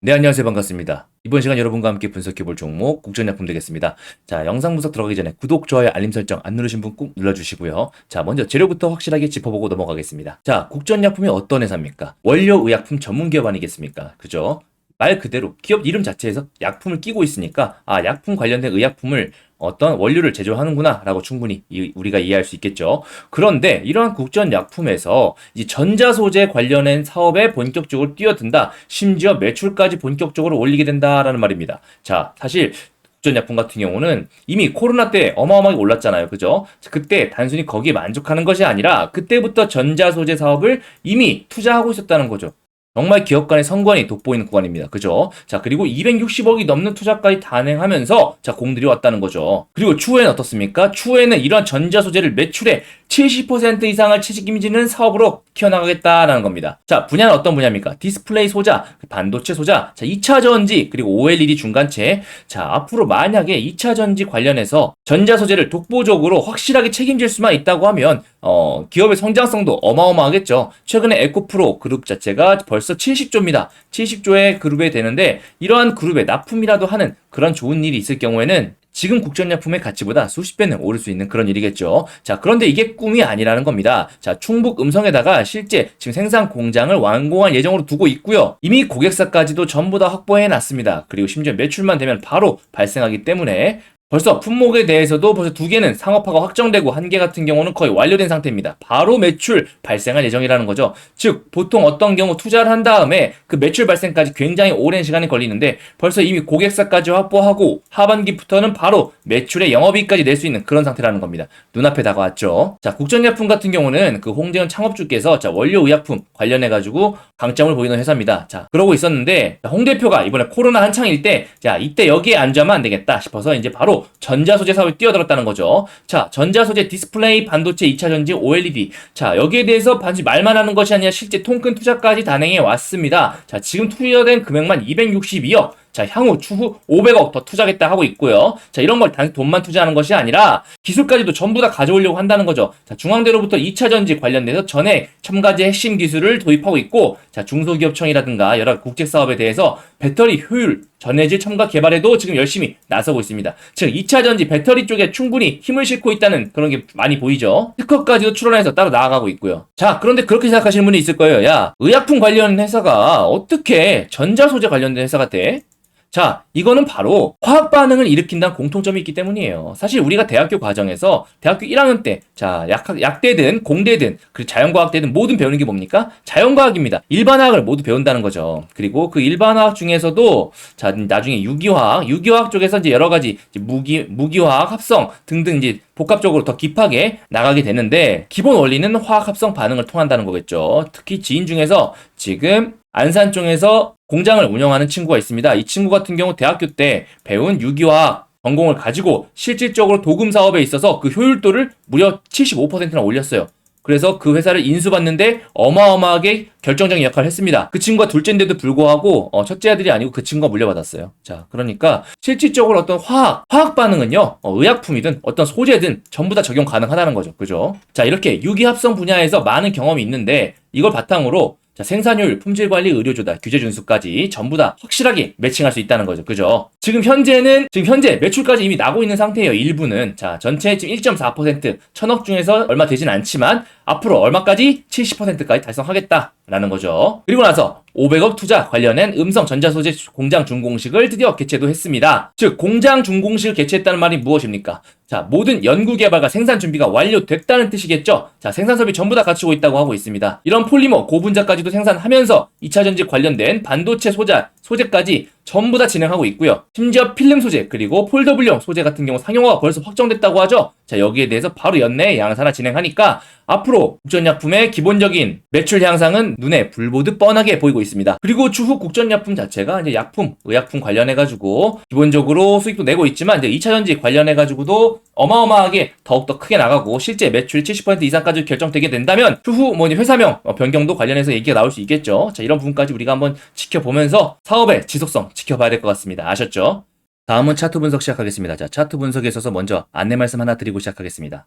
네, 안녕하세요. 반갑습니다. 이번 시간 여러분과 함께 분석해 볼 종목 국전약품 되겠습니다. 자, 영상 분석 들어가기 전에 구독, 좋아요, 알림 설정 안 누르신 분 꾹 눌러주시고요. 자, 먼저 재료부터 확실하게 짚어보고 넘어가겠습니다. 자, 국전약품이 어떤 회사입니까? 원료의약품 전문기업 아니겠습니까? 그죠? 말 그대로 기업 이름 자체에서 약품을 끼고 있으니까 아, 약품 관련된 의약품을 어떤 원료를 제조하는구나 라고 충분히 이- 우리가 이해할 수 있겠죠. 그런데 이러한 국전 약품에서 이 전자 소재 관련된 사업에 본격적으로 뛰어든다. 심지어 매출까지 본격적으로 올리게 된다라는 말입니다. 자, 사실 국전약품 같은 경우는 이미 코로나 때 어마어마하게 올랐잖아요. 그죠? 그때 단순히 거기에 만족하는 것이 아니라 그때부터 전자소재 사업을 이미 투자하고 있었다는 거죠. 정말 기업 간의 성관이 돋보이는 구간입니다. 그죠? 자, 그리고 260억이 넘는 투자까지 단행하면서 자, 공들이 왔다는 거죠. 그리고 추후에는 어떻습니까? 추후에는 이러한 전자 소재를 매출의 70% 이상을 책임지는 사업으로 키워나가겠다라는 겁니다. 자, 분야는 어떤 분야입니까? 디스플레이 소자, 반도체 소자, 자, 2차 전지, 그리고 OLED 중간체. 자, 앞으로 만약에 2차 전지 관련해서 전자 소재를 독보적으로 확실하게 책임질 수만 있다고 하면 어, 기업의 성장성도 어마어마하겠죠. 최근에 에코프로 그룹 자체가 벌써 70조입니다. 70조의 그룹에 되는데 이러한 그룹에 납품이라도 하는 그런 좋은 일이 있을 경우에는 지금 국전약품의 가치보다 수십 배는 오를 수 있는 그런 일이겠죠. 자, 그런데 이게 꿈이 아니라는 겁니다. 자, 충북 음성에다가 실제 지금 생산 공장을 완공할 예정으로 두고 있고요. 이미 고객사까지도 전부 다 확보해 놨습니다. 그리고 심지어 매출만 되면 바로 발생하기 때문에 벌써 품목에 대해서도 벌써 두 개는 상업화가 확정되고 한 개 같은 경우는 거의 완료된 상태입니다. 바로 매출 발생할 예정이라는 거죠. 즉 보통 어떤 경우 투자를 한 다음에 그 매출 발생까지 굉장히 오랜 시간이 걸리는데 벌써 이미 고객사까지 확보하고 하반기부터는 바로 매출의 영업이익까지 낼 수 있는 그런 상태라는 겁니다. 눈앞에 다가왔죠. 자 국전약품 같은 경우는 그 홍재현 창업주께서 자 원료 의약품 관련해 가지고 강점을 보이는 회사입니다. 자 그러고 있었는데 자, 홍 대표가 이번에 코로나 한창일 때 자 이때 여기에 앉아만 안 되겠다 싶어서 이제 바로 전자소재 사업에 뛰어들었다는 거죠. 자, 전자소재 디스플레이 반도체 2차 전지 OLED. 자, 여기에 대해서 반지 말만 하는 것이 아니라 실제 통큰 투자까지 단행해 왔습니다. 자, 지금 투여된 금액만 262억. 자, 향후 추후 500억 더 투자하겠다 하고 있고요. 자, 이런 걸 단순 돈만 투자하는 것이 아니라 기술까지도 전부 다 가져오려고 한다는 거죠. 자, 중앙대로부터 2차 전지 관련돼서 전에 첨가제 핵심 기술을 도입하고 있고, 자, 중소기업청이라든가 여러 국제 사업에 대해서 배터리 효율, 전해질 첨가 개발에도 지금 열심히 나서고 있습니다. 즉 2차 전지 배터리 쪽에 충분히 힘을 싣고 있다는 그런 게 많이 보이죠. 특허까지도 출원해서 따로 나아가고 있고요. 자, 그런데 그렇게 생각하시는 분이 있을 거예요. 야, 의약품 관련 회사가 어떻게 전자 소재 관련된 회사가 돼? 자, 이거는 바로 화학 반응을 일으킨다는 공통점이 있기 때문이에요. 사실 우리가 대학교 과정에서 대학교 1학년 때, 자, 약, 약대든 공대든, 그리고 자연과학대든 모든 배우는 게 뭡니까? 자연과학입니다. 일반화학을 모두 배운다는 거죠. 그리고 그 일반화학 중에서도, 자, 나중에 유기화학, 유기화학 쪽에서 이제 여러 가지 이제 무기, 무기화학, 합성 등등 이제 복합적으로 더 깊하게 나가게 되는데, 기본 원리는 화학 합성 반응을 통한다는 거겠죠. 특히 지인 중에서 지금 안산 쪽에서 공장을 운영하는 친구가 있습니다. 이 친구 같은 경우 대학교 때 배운 유기화학 전공을 가지고 실질적으로 도금 사업에 있어서 그 효율도를 무려 75%나 올렸어요. 그래서 그 회사를 인수받는데 어마어마하게 결정적인 역할을 했습니다. 그 친구가 둘째인데도 불구하고 어, 첫째 아들이 아니고 그 친구가 물려받았어요. 자, 그러니까 실질적으로 어떤 화학, 화학 반응은요, 어, 의약품이든 어떤 소재든 전부 다 적용 가능하다는 거죠. 그죠? 자, 이렇게 유기합성 분야에서 많은 경험이 있는데 이걸 바탕으로 자, 생산율, 품질 관리, 의료 조달, 규제 준수까지 전부 다 확실하게 매칭할 수 있다는 거죠. 그죠? 지금 현재는 지금 현재 매출까지 이미 나고 있는 상태예요. 일부는. 자, 전체 지금 1.4% 천억 중에서 얼마 되진 않지만 앞으로 얼마까지 70%까지 달성하겠다라는 거죠. 그리고 나서 500억 투자 관련된 음성 전자소재 공장 준공식을 드디어 개최도 했습니다. 즉 공장 준공식을 개최했다는 말이 무엇입니까? 자, 모든 연구 개발과 생산 준비가 완료됐다는 뜻이겠죠. 자, 생산섭이 전부 다 갖추고 있다고 하고 있습니다. 이런 폴리머 고분자까지도 생산하면서 2차 전지 관련된 반도체 소자 소재까지 전부 다 진행하고 있고요. 심지어 필름 소재 그리고 폴더블용 소재 같은 경우 상용화가 벌써 확정됐다고 하죠. 자 여기에 대해서 바로 연내 양산화 진행하니까 앞으로 국전약품의 기본적인 매출 향상은 눈에 불보듯 뻔하게 보이고 있습니다. 그리고 추후 국전약품 자체가 이제 약품, 의약품 관련해가지고 기본적으로 수익도 내고 있지만 이제 2차 전지 관련해가지고도 어마어마하게 더욱더 크게 나가고 실제 매출 70% 이상까지 결정되게 된다면 추후 뭐 회사명 어, 변경도 관련해서 얘기가 나올 수 있겠죠. 자 이런 부분까지 우리가 한번 지켜보면서 사업의 지속성 지켜봐야 될 것 같습니다. 아셨죠? 다음은 차트 분석 시작하겠습니다. 자, 차트 분석에 있어서 먼저 안내 말씀 하나 드리고 시작하겠습니다.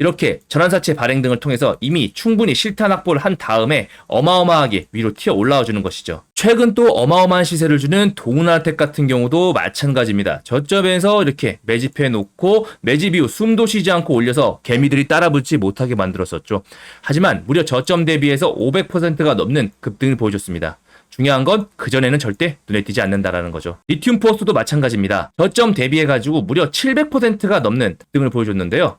이렇게 전환사채 발행 등을 통해서 이미 충분히 실탄 확보를 한 다음에 어마어마하게 위로 튀어 올라와 주는 것이죠. 최근 또 어마어마한 시세를 주는 동은알텍 같은 경우도 마찬가지입니다. 저점에서 이렇게 매집해 놓고 매집 이후 숨도 쉬지 않고 올려서 개미들이 따라붙지 못하게 만들었었죠. 하지만 무려 저점 대비해서 500%가 넘는 급등을 보여줬습니다. 중요한 건 그전에는 절대 눈에 띄지 않는다라는 거죠. 리튬 포스도 마찬가지입니다. 저점 대비해가지고 무려 700%가 넘는 등을 보여줬는데요.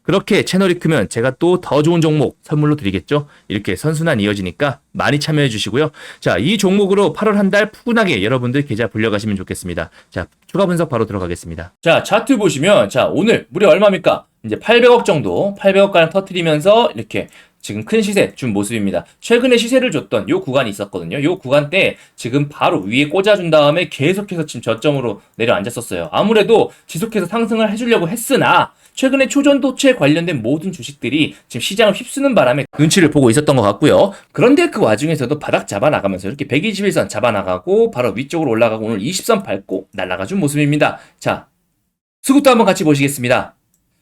그렇게 채널이 크면 제가 또 더 좋은 종목 선물로 드리겠죠? 이렇게 선순환 이어지니까 많이 참여해 주시고요. 자, 이 종목으로 8월 한 달 푸근하게 여러분들 계좌 불려가시면 좋겠습니다. 자, 추가 분석 바로 들어가겠습니다. 자, 차트 보시면 자, 오늘 무려 얼마입니까? 이제 800억 정도, 800억가량 터트리면서 이렇게 지금 큰 시세 준 모습입니다. 최근에 시세를 줬던 요 구간이 있었거든요. 요 구간 때 지금 바로 위에 꽂아준 다음에 계속해서 지금 저점으로 내려앉았었어요. 아무래도 지속해서 상승을 해주려고 했으나 최근에 초전도체 관련된 모든 주식들이 지금 시장을 휩쓰는 바람에 눈치를 보고 있었던 것 같고요. 그런데 그 와중에서도 바닥 잡아나가면서 이렇게 121선 잡아나가고 바로 위쪽으로 올라가고 오늘 20선 밟고 날아가준 모습입니다. 자, 수급도 한번 같이 보시겠습니다.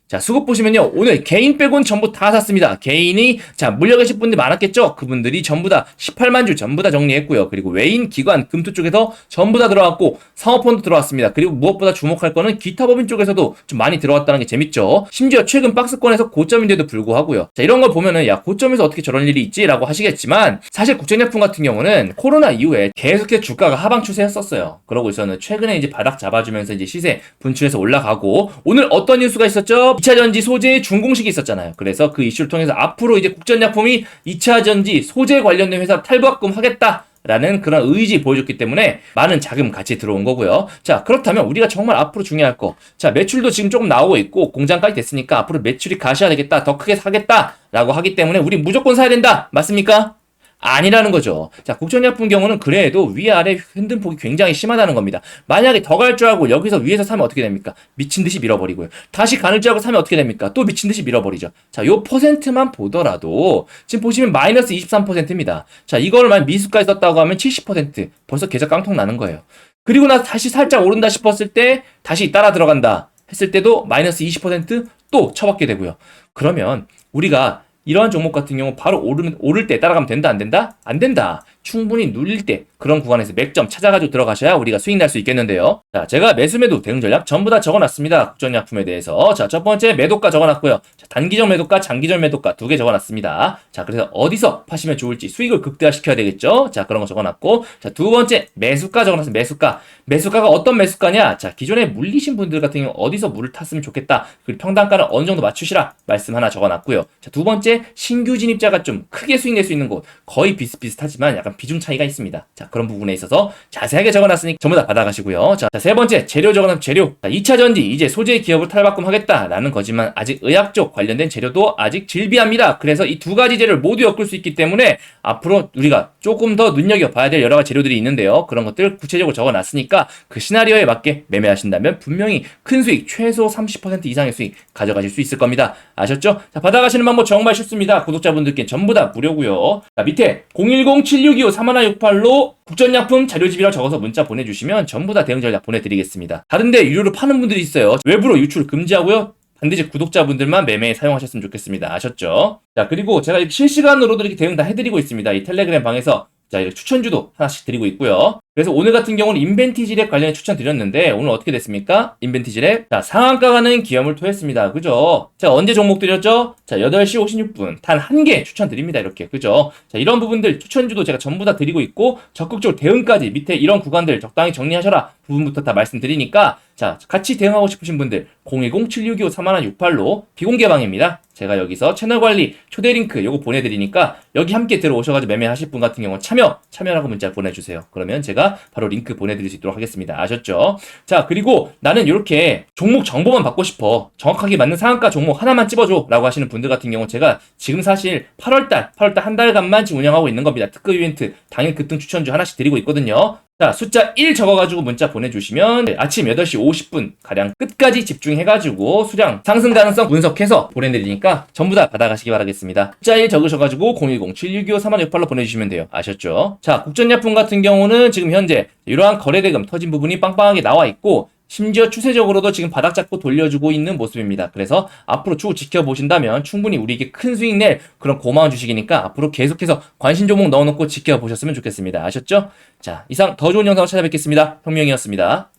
자, 수급 보시면요. 오늘 개인 빼곤 전부 다 샀습니다. 개인이, 자, 물려 계실 분들 많았겠죠? 그분들이 전부 다 18만 주 전부 다 정리했고요. 그리고 외인, 기관, 금투 쪽에서 전부 다 들어왔고, 상업펀드 들어왔습니다. 그리고 무엇보다 주목할 거는 기타 법인 쪽에서도 좀 많이 들어왔다는 게 재밌죠. 심지어 최근 박스권에서 고점인데도 불구하고요. 자, 이런 걸 보면은, 야, 고점에서 어떻게 저런 일이 있지? 라고 하시겠지만, 사실 국제제품 같은 경우는 코로나 이후에 계속해서 주가가 하방 추세였었어요. 그러고 있었는 최근에 이제 바닥 잡아주면서 이제 시세 분출해서 올라가고, 오늘 어떤 뉴스가 있었죠? 2차 전지 소재 준공식이 있었잖아요. 그래서 그 이슈를 통해서 앞으로 이제 국전약품이 2차 전지 소재 관련된 회사 탈부합금 하겠다. 라는 그런 의지 보여줬기 때문에 많은 자금 같이 들어온 거고요. 자, 그렇다면 우리가 정말 앞으로 중요할 거. 자, 매출도 지금 조금 나오고 있고 공장까지 됐으니까 앞으로 매출이 가셔야 되겠다. 더 크게 사겠다. 라고 하기 때문에 우리 무조건 사야 된다. 맞습니까? 아니라는 거죠. 자, 국전약품 경우는 그래도 위아래 흔든 폭이 굉장히 심하다는 겁니다. 만약에 더 갈 줄 알고 여기서 위에서 사면 어떻게 됩니까? 미친 듯이 밀어버리고요. 다시 가는 줄 알고 사면 어떻게 됩니까? 또 미친 듯이 밀어버리죠. 자, 요 퍼센트만 보더라도 지금 보시면 마이너스 23%입니다. 자, 이거를 만약 미수까지 썼다고 하면 70% 벌써 계좌 깡통 나는 거예요. 그리고 나서 다시 살짝 오른다 싶었을 때 다시 따라 들어간다 했을 때도 마이너스 20%또 쳐받게 되고요. 그러면 우리가 이러한 종목 같은 경우 바로 오르면, 오를 때 따라가면 된다 안 된다? 안 된다. 충분히 눌릴 때 그런 구간에서 맥점 찾아가지고 들어가셔야 우리가 수익 날 수 있겠는데요. 자, 제가 매수 매도 대응 전략 전부 다 적어놨습니다. 국전약품에 대해서. 자, 첫 번째 매도가 적어놨고요. 자, 단기적 매도가, 장기적 매도가 두 개 적어놨습니다. 자, 그래서 어디서 파시면 좋을지 수익을 극대화시켜야 되겠죠. 자, 그런 거 적어놨고. 자, 두 번째 매수가 적어놨습니다. 매수가. 매수가가 어떤 매수가냐? 자, 기존에 물리신 분들 같은 경우 어디서 물을 탔으면 좋겠다. 그리고 평단가를 어느 정도 맞추시라. 말씀 하나 적어놨고요. 자, 두 번째 신규 진입자가 좀 크게 수익 낼 수 있는 곳. 거의 비슷비슷하지만 약간 비중 차이가 있습니다. 자, 그런 부분에 있어서 자세하게 적어놨으니 전부 다 받아가시고요. 자, 세 번째, 재료 적어놨 재료. 자, 2차 전지, 이제 소재 기업을 탈바꿈 하겠다라는 거지만 아직 의학 쪽 관련된 재료도 아직 질비합니다. 그래서 이 두 가지 재료를 모두 엮을 수 있기 때문에 앞으로 우리가 조금 더 눈여겨봐야 될 여러 가지 재료들이 있는데요. 그런 것들 구체적으로 적어놨으니까 그 시나리오에 맞게 매매하신다면 분명히 큰 수익, 최소 30% 이상의 수익 가져가실 수 있을 겁니다. 아셨죠? 자, 받아가시는 방법 정말 쉽습니다. 구독자분들께 전부 다 무료고요. 자, 밑에 010-7625-3168로 국전약품 자료집이라고 적어서 문자 보내주시면 전부 다 대응 전략 보내드리겠습니다. 다른데 유료로 파는 분들이 있어요. 외부로 유출 금지하고요. 반드시 구독자분들만 매매에 사용하셨으면 좋겠습니다. 아셨죠? 자, 그리고 제가 실시간으로도 이렇게 대응 다 해드리고 있습니다. 이 텔레그램 방에서. 자, 이렇게 추천주도 하나씩 드리고 있고요. 그래서 오늘 같은 경우는 인벤티지랩 관련해 추천 드렸는데 오늘 어떻게 됐습니까? 인벤티지랩. 자, 상한가 가는 기염을 토했습니다. 그죠? 자, 언제 종목 드렸죠? 자, 8시 56분. 단 한 개 추천드립니다. 이렇게. 그죠? 자, 이런 부분들 추천주도 제가 전부 다 드리고 있고 적극적으로 대응까지 밑에 이런 구간들 적당히 정리하셔라. 부분부터 다 말씀드리니까 자, 같이 대응하고 싶으신 분들 010-7625-3168로 비공개방입니다. 제가 여기서 채널 관리 초대 링크 요거 보내드리니까 여기 함께 들어오셔가지고 매매하실 분 같은 경우는 참여, 참여라고 문자 보내주세요. 그러면 제가 바로 링크 보내드릴 수 있도록 하겠습니다. 아셨죠? 자, 그리고 나는 이렇게 종목 정보만 받고 싶어. 정확하게 맞는 상한가 종목 하나만 찝어줘. 라고 하시는 분들 같은 경우 제가 지금 사실 8월달, 8월달 한 달간만 지금 운영하고 있는 겁니다. 특급 이벤트, 당일 급등 추천주 하나씩 드리고 있거든요. 자, 숫자 1 적어가지고 문자 보내주시면 네, 아침 8시 50분 가량 끝까지 집중해가지고 수량 상승 가능성 분석해서 보내드리니까 전부 다 받아가시기 바라겠습니다. 숫자 1 적으셔가지고 010-7625-3168로 보내주시면 돼요. 아셨죠? 자, 국전약품 같은 경우는 지금 현재 이러한 거래대금 터진 부분이 빵빵하게 나와 있고 심지어 추세적으로도 지금 바닥 잡고 돌려주고 있는 모습입니다. 그래서 앞으로 쭉 지켜보신다면 충분히 우리에게 큰 수익 낼 그런 고마운 주식이니까 앞으로 계속해서 관심 종목 넣어놓고 지켜보셨으면 좋겠습니다. 아셨죠? 자, 이상 더 좋은 영상으로 찾아뵙겠습니다. 혁명이었습니다.